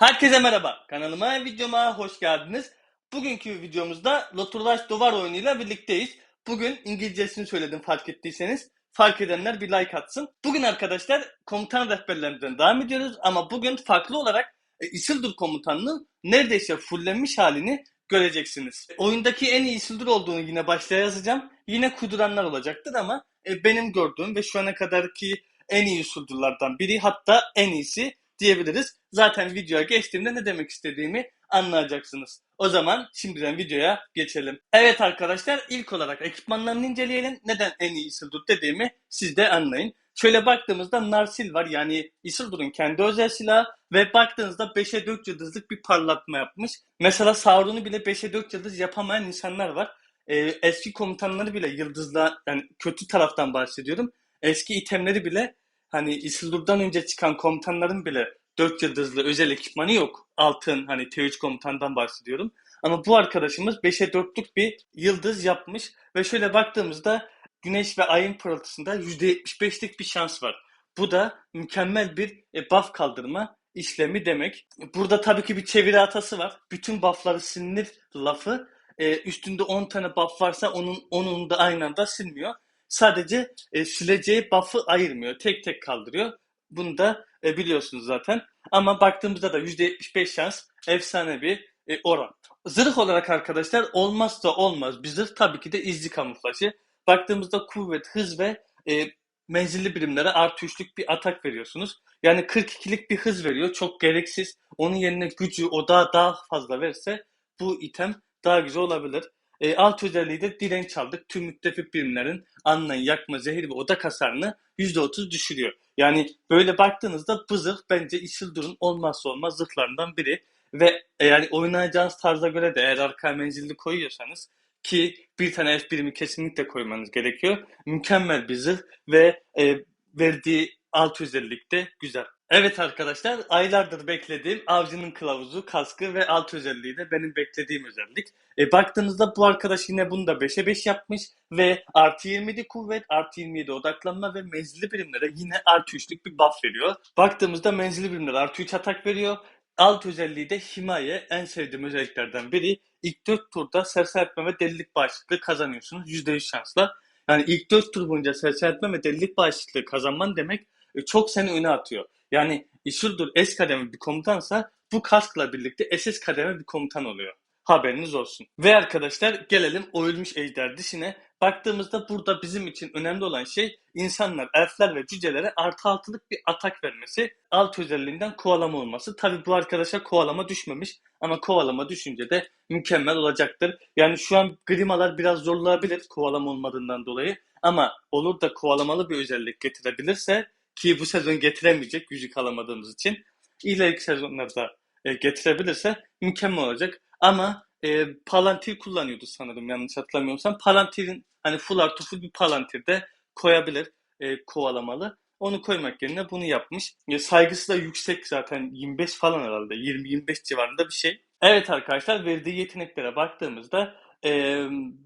Herkese merhaba. Kanalıma, videoma hoş geldiniz. Bugünkü videomuzda Loturaş Duvar oyunuyla birlikteyiz. Bugün İngilizcesini söyledim fark ettiyseniz. Fark edenler bir like atsın. Bugün arkadaşlar komutan rehberlerinden devam ediyoruz ama bugün farklı olarak e, Isildur komutanının neredeyse fullenmiş halini göreceksiniz. Oyundaki en iyi Isildur olduğunu yine başlığa yazacağım. Yine kuduranlar olacaktır ama e, benim gördüğüm ve şu ana kadarki en iyi Isildurlardan biri hatta en iyisi diyebiliriz. Zaten videoya geçtiğimde ne demek istediğimi anlayacaksınız. O zaman şimdiden videoya geçelim. Evet arkadaşlar ilk olarak ekipmanlarını inceleyelim. Neden en iyi Isildur dediğimi siz de anlayın. Şöyle baktığımızda Narsil var yani Isildur'un kendi özel silahı ve baktığınızda 5'e 4 yıldızlık bir parlatma yapmış. Mesela Sauron'u bile 5'e 4 yıldız yapamayan insanlar var. Ee, eski komutanları bile yıldızla yani kötü taraftan bahsediyorum. Eski itemleri bile hani Isildur'dan önce çıkan komutanların bile 4 yıldızlı özel ekipmanı yok. Altın hani T3 komutandan bahsediyorum. Ama bu arkadaşımız 5'e 4'lük bir yıldız yapmış ve şöyle baktığımızda Güneş ve Ay'ın pırıltısında %75'lik bir şans var. Bu da mükemmel bir e, buff kaldırma işlemi demek. Burada tabii ki bir çeviri hatası var. Bütün buffları silinir lafı e, üstünde 10 tane buff varsa onun 10'unu da aynı anda silmiyor. Sadece e, sileceği buff'ı ayırmıyor. Tek tek kaldırıyor. Bunu da e, biliyorsunuz zaten. Ama baktığımızda da %75 şans efsane bir e, oran. Zırh olarak arkadaşlar olmazsa olmaz bir zırh tabii ki de izci kamuflajı. Baktığımızda kuvvet, hız ve e, menzilli birimlere artı üçlük bir atak veriyorsunuz. Yani 42'lik bir hız veriyor. Çok gereksiz. Onun yerine gücü o daha daha fazla verse bu item daha güzel olabilir. E, alt özelliği de direnç aldık. Tüm müttefik birimlerin anlayın yakma, zehir ve odak hasarını %30 düşürüyor. Yani böyle baktığınızda bu zırh bence Isildur'un olmazsa olmaz zırhlarından biri. Ve yani oynayacağınız tarza göre de eğer arka menzilli koyuyorsanız ki bir tane F birimi kesinlikle koymanız gerekiyor. Mükemmel bir zırh ve e, verdiği alt özellik de güzel. Evet arkadaşlar aylardır beklediğim avcının kılavuzu, kaskı ve alt özelliği de benim beklediğim özellik. E, baktığınızda bu arkadaş yine bunu da 5'e 5 yapmış ve artı 27 kuvvet, artı 27 odaklanma ve menzilli birimlere yine artı 3'lük bir buff veriyor. Baktığımızda menzilli birimlere artı 3 atak veriyor. Alt özelliği de himaye en sevdiğim özelliklerden biri. İlk 4 turda sersertme ve delilik bağışıklığı kazanıyorsunuz %100 şansla. Yani ilk 4 tur boyunca sersertme ve delilik bağışıklığı kazanman demek çok seni öne atıyor. Yani Isildur S kademe bir komutansa bu kaskla birlikte SS kademe bir komutan oluyor. Haberiniz olsun. Ve arkadaşlar gelelim oyulmuş ejder dişine. Baktığımızda burada bizim için önemli olan şey insanlar, elfler ve cücelere artı altılık bir atak vermesi. Alt özelliğinden kovalama olması. Tabi bu arkadaşa kovalama düşmemiş ama kovalama düşünce de mükemmel olacaktır. Yani şu an grimalar biraz zorlayabilir kovalama olmadığından dolayı. Ama olur da kovalamalı bir özellik getirebilirse ki bu sezon getiremeyecek yüzük alamadığımız için ileriki sezonlarda e, getirebilirse mükemmel olacak. Ama e, Palantir kullanıyordu sanırım yanlış hatırlamıyorsam. Palantir'in hani full artı full bir Palantir de koyabilir e, kovalamalı. Onu koymak yerine bunu yapmış. E, saygısı da yüksek zaten 25 falan herhalde. 20-25 civarında bir şey. Evet arkadaşlar verdiği yeteneklere baktığımızda e,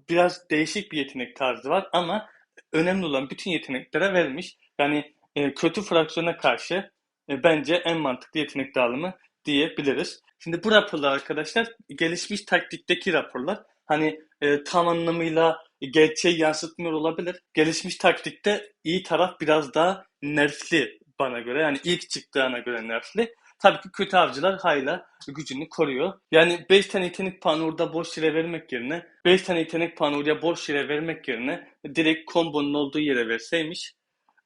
biraz değişik bir yetenek tarzı var ama önemli olan bütün yeteneklere vermiş. Yani e, kötü fraksiyona karşı e, bence en mantıklı yetenek dağılımı diyebiliriz. Şimdi bu raporlar arkadaşlar gelişmiş taktikteki raporlar. Hani e, tam anlamıyla gerçeği yansıtmıyor olabilir. Gelişmiş taktikte iyi taraf biraz daha nerfli bana göre. Yani ilk çıktığına göre nerfli. Tabii ki kötü avcılar hala gücünü koruyor. Yani 5 tane yetenek puanı orada boş yere vermek yerine 5 tane yetenek puanı oraya boş yere vermek yerine direkt kombonun olduğu yere verseymiş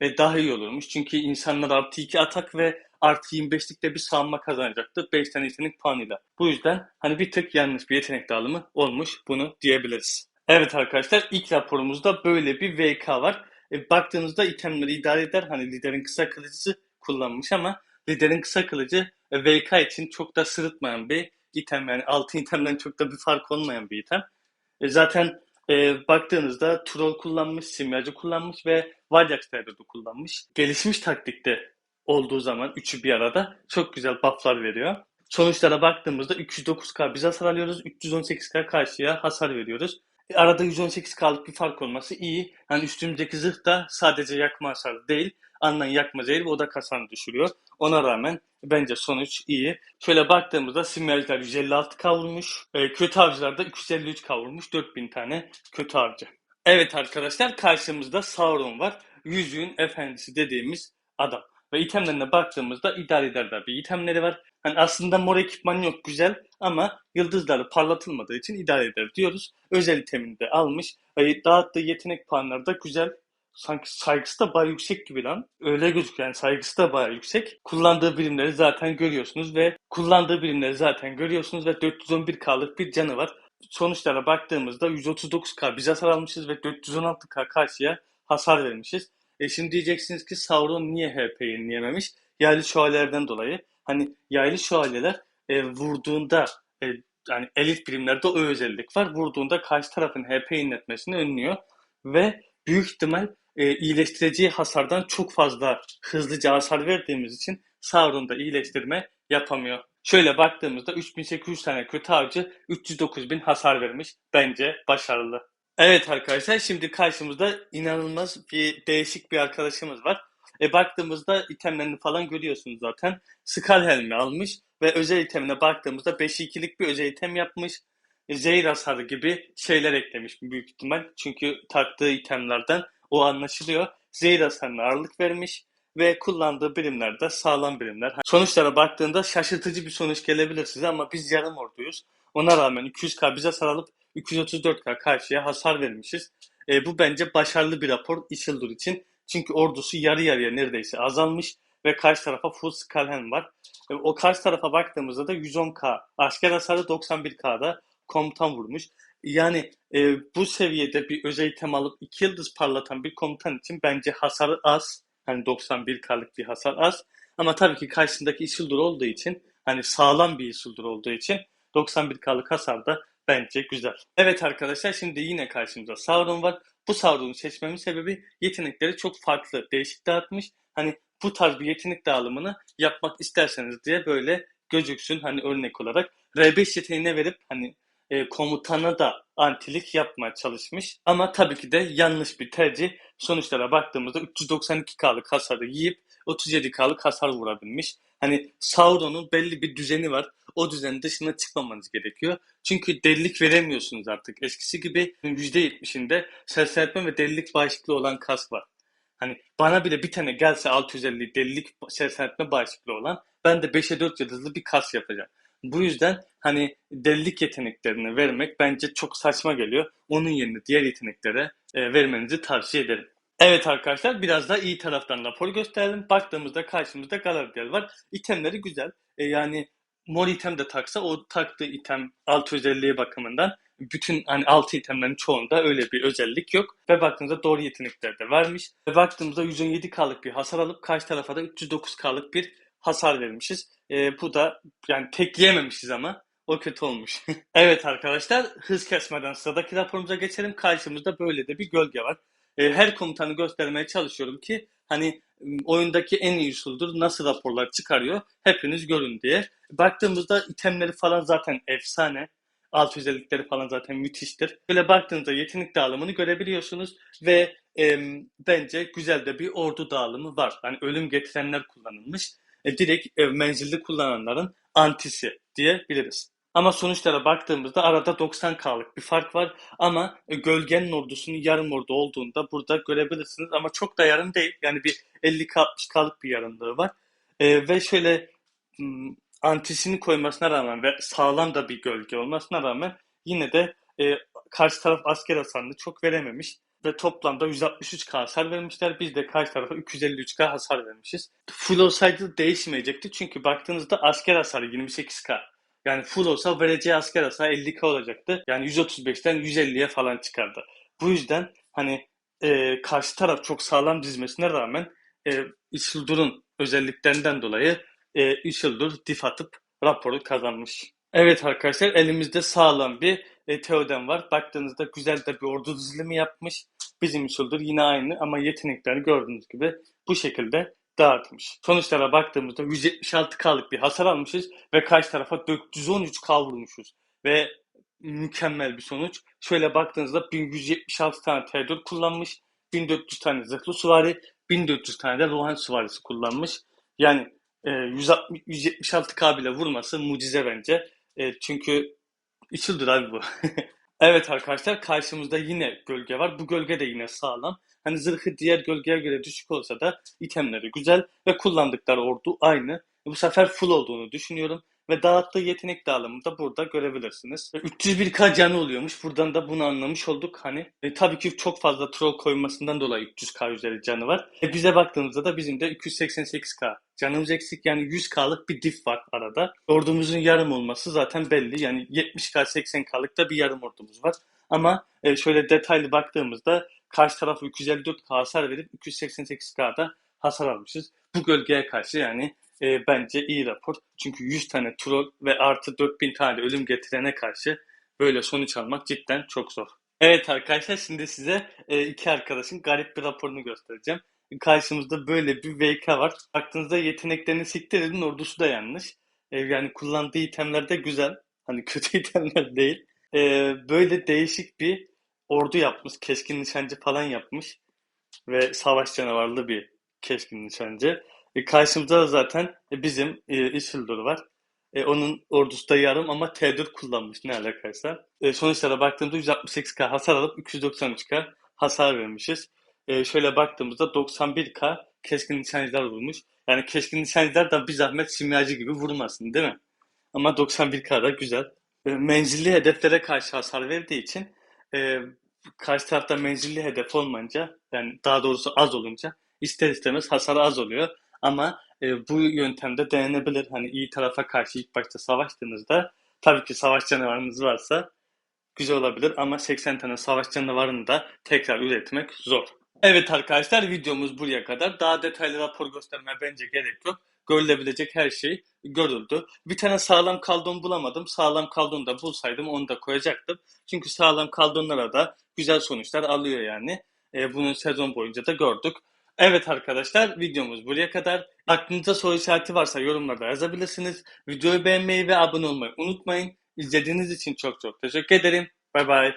ve daha iyi olurmuş. Çünkü insanlar artı 2 atak ve artı 25'likte bir savunma kazanacaktı 5 tane yetenek puanıyla. Bu yüzden hani bir tık yanlış bir yetenek dağılımı olmuş bunu diyebiliriz. Evet arkadaşlar ilk raporumuzda böyle bir VK var. E, baktığınızda itemleri idare eder. Hani liderin kısa kılıcısı kullanmış ama liderin kısa kılıcı e, VK için çok da sırıtmayan bir item. Yani altı itemden çok da bir fark olmayan bir item. E, zaten e, baktığınızda troll kullanmış, simyacı kullanmış ve Varyax da kullanmış. Gelişmiş taktikte olduğu zaman üçü bir arada çok güzel bufflar veriyor. Sonuçlara baktığımızda 309k biz hasar alıyoruz, 318k karşıya hasar veriyoruz. Arada 118K'lık bir fark olması iyi. Hani üstümüzdeki zırh da sadece yakma hasarı değil. Alınan yakma zehri ve odak hasarını düşürüyor. Ona rağmen bence sonuç iyi. Şöyle baktığımızda simyacılar 156K vurmuş. E, kötü avcılar da 253K vurmuş. 4000 tane kötü avcı. Evet arkadaşlar karşımızda Sauron var. Yüzüğün efendisi dediğimiz adam. Ve itemlerine baktığımızda idare eder de bir itemleri var. Hani aslında mor ekipman yok güzel ama yıldızları parlatılmadığı için idare eder diyoruz. Özel itemini de almış. Ve dağıttığı yetenek puanları da güzel. Sanki saygısı da bayağı yüksek gibi lan. Öyle gözüküyor yani saygısı da bayağı yüksek. Kullandığı birimleri zaten görüyorsunuz ve kullandığı birimleri zaten görüyorsunuz ve 411K'lık bir canı var. Sonuçlara baktığımızda 139K biz hasar almışız ve 416K karşıya hasar vermişiz. E şimdi diyeceksiniz ki Sauron niye HP'yi yenileyememiş? Yaylı şövalyelerden dolayı. Hani yaylı şövalyeler e, vurduğunda e, yani elit birimlerde o özellik var. Vurduğunda karşı tarafın HP inletmesini önlüyor ve büyük ihtimal e, iyileştireceği hasardan çok fazla hızlıca hasar verdiğimiz için Sauron'da iyileştirme yapamıyor. Şöyle baktığımızda 3800 tane kötü avcı 309.000 hasar vermiş. Bence başarılı. Evet arkadaşlar şimdi karşımızda inanılmaz bir değişik bir arkadaşımız var. E baktığımızda itemlerini falan görüyorsunuz zaten. Skull Helm'i almış ve özel itemine baktığımızda 5-2'lik bir özel item yapmış. E, Zehir hasarı gibi şeyler eklemiş büyük ihtimal. Çünkü taktığı itemlerden o anlaşılıyor. Zehir hasarına ağırlık vermiş ve kullandığı birimler de sağlam birimler. Sonuçlara baktığında şaşırtıcı bir sonuç gelebilir size ama biz yarım orduyuz. Ona rağmen 200k bize hasar alıp 234k karşıya hasar vermişiz. E, bu bence başarılı bir rapor Isildur için. Çünkü ordusu yarı yarıya neredeyse azalmış ve karşı tarafa full Skalhen var. E, o karşı tarafa baktığımızda da 110k asker hasarı 91k'da komutan vurmuş. Yani e, bu seviyede bir özel item alıp 2 yıldız parlatan bir komutan için bence hasarı az. Hani 91k'lık bir hasar az. Ama tabii ki karşısındaki Isildur olduğu için hani sağlam bir Isildur olduğu için 91k'lık hasar da bence güzel. Evet arkadaşlar şimdi yine karşımızda Sauron var. Bu Sauron'u seçmemin sebebi yetenekleri çok farklı, değişik dağıtmış. Hani bu tarz bir yetenek dağılımını yapmak isterseniz diye böyle gözüksün hani örnek olarak. R5 yeteneğine verip hani e, komutana da antilik yapmaya çalışmış. Ama tabii ki de yanlış bir tercih. Sonuçlara baktığımızda 392K'lık hasarı yiyip 37K'lık hasar vurabilmiş. Hani Sauron'un belli bir düzeni var. O düzenin dışına çıkmamanız gerekiyor. Çünkü delilik veremiyorsunuz artık. Eskisi gibi %70'inde sersertme ve delilik bağışıklığı olan kask var. Hani bana bile bir tane gelse 650 delilik sersertme bağışıklığı olan ben de 5'e 4 yıldızlı bir kas yapacağım. Bu yüzden hani delilik yeteneklerini vermek bence çok saçma geliyor. Onun yerine diğer yeteneklere e, vermenizi tavsiye ederim. Evet arkadaşlar biraz da iyi taraftan rapor gösterelim. Baktığımızda karşımızda Galadriel var. İtemleri güzel. E, yani mor item de taksa o taktığı item alt özelliği bakımından bütün hani altı itemlerin çoğunda öyle bir özellik yok. Ve baktığımızda doğru yetenekler de vermiş. Ve baktığımızda 117K'lık bir hasar alıp karşı tarafa da 309K'lık bir hasar vermişiz. E, bu da yani tekleyememişiz ama o kötü olmuş. evet arkadaşlar hız kesmeden sıradaki raporumuza geçelim. Karşımızda böyle de bir gölge var. E, her komutanı göstermeye çalışıyorum ki hani oyundaki en iyi usuldur nasıl raporlar çıkarıyor hepiniz görün diye. Baktığımızda itemleri falan zaten efsane. Alt özellikleri falan zaten müthiştir. Böyle baktığınızda yetenek dağılımını görebiliyorsunuz ve e, bence güzel de bir ordu dağılımı var. Hani ölüm getirenler kullanılmış. E, direkt e, menzilli kullananların antisi diyebiliriz. Ama sonuçlara baktığımızda arada 90K'lık bir fark var. Ama e, gölgenin ordusunun yarım ordu olduğunda burada görebilirsiniz. Ama çok da yarım değil. Yani bir 50-60K'lık bir yarımlığı var. E, ve şöyle antisini koymasına rağmen ve sağlam da bir gölge olmasına rağmen yine de e, karşı taraf asker hasarını çok verememiş ve toplamda 163k hasar vermişler. Biz de karşı tarafa 353k hasar vermişiz. Full olsaydı değişmeyecekti çünkü baktığınızda asker hasarı 28k. Yani full olsa vereceği asker hasarı 50k olacaktı. Yani 135'ten 150'ye falan çıkardı. Bu yüzden hani e, karşı taraf çok sağlam dizmesine rağmen e, Isildur'un özelliklerinden dolayı e, Isildur dif atıp raporu kazanmış. Evet arkadaşlar elimizde sağlam bir e, Theoden var. Baktığınızda güzel de bir ordu dizilimi yapmış. Bizim Isildur yine aynı ama yeteneklerini gördüğünüz gibi bu şekilde dağıtmış. Sonuçlara baktığımızda 176K'lık bir hasar almışız ve karşı tarafa 413K vurmuşuz. Ve mükemmel bir sonuç. Şöyle baktığınızda 1176 tane T4 kullanmış, 1400 tane zırhlı süvari, 1400 tane de Rohan süvarisi kullanmış. Yani e, 160, 176k bile vurması mucize bence. E, çünkü içildir abi bu. Evet arkadaşlar karşımızda yine gölge var. Bu gölge de yine sağlam. Hani zırhı diğer gölgeye göre düşük olsa da itemleri güzel ve kullandıkları ordu aynı. Bu sefer full olduğunu düşünüyorum. Ve dağıttığı yetenek dağılımını da burada görebilirsiniz. Ve 301k canı oluyormuş. Buradan da bunu anlamış olduk. Hani e, tabii ki çok fazla troll koymasından dolayı 300k üzeri canı var. E, bize baktığımızda da bizim de 288k canımız eksik. Yani 100k'lık bir diff var arada. Ordumuzun yarım olması zaten belli. Yani 70k 80k'lık da bir yarım ordumuz var. Ama e, şöyle detaylı baktığımızda karşı tarafı 254k hasar verip 288k'da hasar almışız. Bu gölgeye karşı yani e, bence iyi rapor. Çünkü 100 tane troll ve artı 4000 tane ölüm getirene karşı böyle sonuç almak cidden çok zor. Evet arkadaşlar şimdi size e, iki arkadaşın garip bir raporunu göstereceğim. Karşımızda böyle bir VK var. Baktığınızda yeteneklerini siktir edin ordusu da yanlış. E, yani kullandığı itemler de güzel. Hani kötü itemler değil. E, böyle değişik bir ordu yapmış. Keskin nişancı falan yapmış. Ve savaş canavarlı bir keskin nişancı. E, karşımızda da zaten e, bizim e, Isildur var. E, onun ordusu da yarım ama T4 kullanmış ne alakaysa. E, sonuçlara baktığımda 168k hasar alıp 293k hasar vermişiz. E, şöyle baktığımızda 91k keskin nişancılar vurmuş. Yani keskin nişancılar da bir zahmet simyacı gibi vurmasın değil mi? Ama 91k da güzel. E, menzilli hedeflere karşı hasar verdiği için e, karşı tarafta menzilli hedef olmayınca yani daha doğrusu az olunca ister istemez hasar az oluyor. Ama e, bu yöntemde denenebilir. Hani iyi tarafa karşı ilk başta savaştığınızda tabii ki savaş canavarınız varsa güzel olabilir ama 80 tane savaş canavarını da tekrar üretmek zor. Evet arkadaşlar videomuz buraya kadar. Daha detaylı rapor göstermeye bence gerek yok. Görülebilecek her şey görüldü. Bir tane sağlam kaldon bulamadım. Sağlam kaldon da bulsaydım onu da koyacaktım. Çünkü sağlam kaldonlara da güzel sonuçlar alıyor yani. E, bunu sezon boyunca da gördük. Evet arkadaşlar videomuz buraya kadar. Aklınızda soru işareti varsa yorumlarda yazabilirsiniz. Videoyu beğenmeyi ve abone olmayı unutmayın. İzlediğiniz için çok çok teşekkür ederim. Bay bay.